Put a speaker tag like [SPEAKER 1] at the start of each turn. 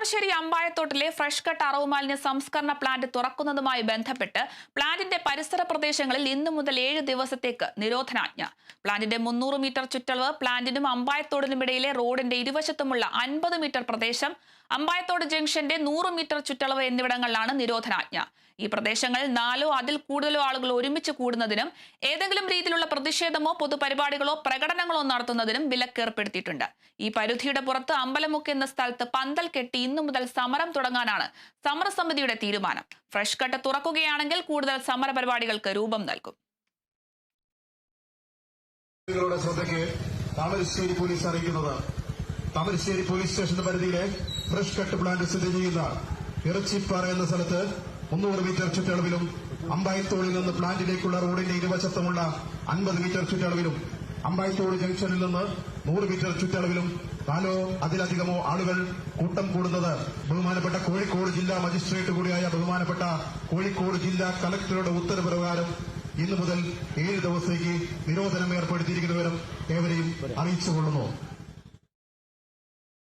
[SPEAKER 1] താമരശ്ശേരി അമ്പായത്തോട്ടിലെ fresh cut അറവ് മാലിന്യ സംസ്കരണ പ്ലാന്റ് തുറക്കുന്നതുമായി ബന്ധപ്പെട്ട് പ്ലാന്റിന്റെ പരിസര പ്രദേശങ്ങളിൽ ഇന്നു മുതൽ ഏഴ് ദിവസത്തേക്ക് നിരോധനാജ്ഞ. പ്ലാന്റിന്റെ മുന്നൂറ് മീറ്റർ ചുറ്റളവ് പ്ലാന്റിനും അമ്പായത്തോടിനും ഇടയിലെ റോഡിന്റെ ഇരുവശത്തുമുള്ള അൻപത് മീറ്റർ പ്രദേശം അമ്പായത്തോട് ജംഗ്ഷന്റെ നൂറ് മീറ്റർ ചുറ്റളവ് എന്നിവിടങ്ങളിലാണ് നിരോധനാജ്ഞ. ഈ പ്രദേശങ്ങളിൽ നാലോ അതിൽ കൂടുതലോ ആളുകൾ ഒരുമിച്ച് കൂടുന്നതിനും ഏതെങ്കിലും രീതിയിലുള്ള പ്രതിഷേധമോ പൊതുപരിപാടികളോ പ്രകടനങ്ങളോ നടത്തുന്നതിനും വിലക്ക് ഏർപ്പെടുത്തിയിട്ടുണ്ട് ഈ പരിധിയുടെ പുറത്ത് അമ്പലമുക്ക് എന്ന സ്ഥലത്ത് പന്തൽ കെട്ടി ഇന്നു മുതൽ സമരം തുടങ്ങാനാണ് സമരസമിതിയുടെ തീരുമാനം. ഫ്രഷ് കട്ട് തുറക്കുകയാണെങ്കിൽ കൂടുതൽ സമരപരിപാടികൾക്ക് രൂപം നൽകും.
[SPEAKER 2] ശ്രദ്ധയ്ക്ക് താമരശ്ശേരി പോലീസ് അറിയിക്കുന്നത്. താമരശ്ശേരി പോലീസ് സ്റ്റേഷന്റെ പരിധിയിലെ ഫ്രഷ് കട്ട് പ്ലാന്റ് സ്ഥിതി ചെയ്യുന്ന ഇറച്ചിപ്പാറ എന്ന സ്ഥലത്ത് മുന്നൂറ് മീറ്റർ ചുറ്റളവിലും അമ്പായത്തോളിൽ നിന്ന് പ്ലാന്റിലേക്കുള്ള റോഡിന്റെ ഇരുവശത്തുമുള്ള അൻപത് മീറ്റർ ചുറ്റളവിലും അമ്പായത്തോട് ജംഗ്ഷനിൽ നിന്ന് നൂറ് മീറ്റർ ചുറ്റളവിലും നാലോ അതിലധികമോ ആളുകൾ കൂട്ടം കൂടുന്നത് ബഹുമാനപ്പെട്ട കോഴിക്കോട് ജില്ലാ മജിസ്ട്രേറ്റ് കൂടിയായ ബഹുമാനപ്പെട്ട കോഴിക്കോട് ജില്ലാ കലക്ടറുടെ ഉത്തരപ്രകാരം ഇന്നു മുതൽ ഏഴ് ദിവസത്തേക്ക് നിരോധനം ഏർപ്പെടുത്തിയിരിക്കുന്നവരും ഏവരെയും അറിയിച്ചുകൊള്ളുന്നു.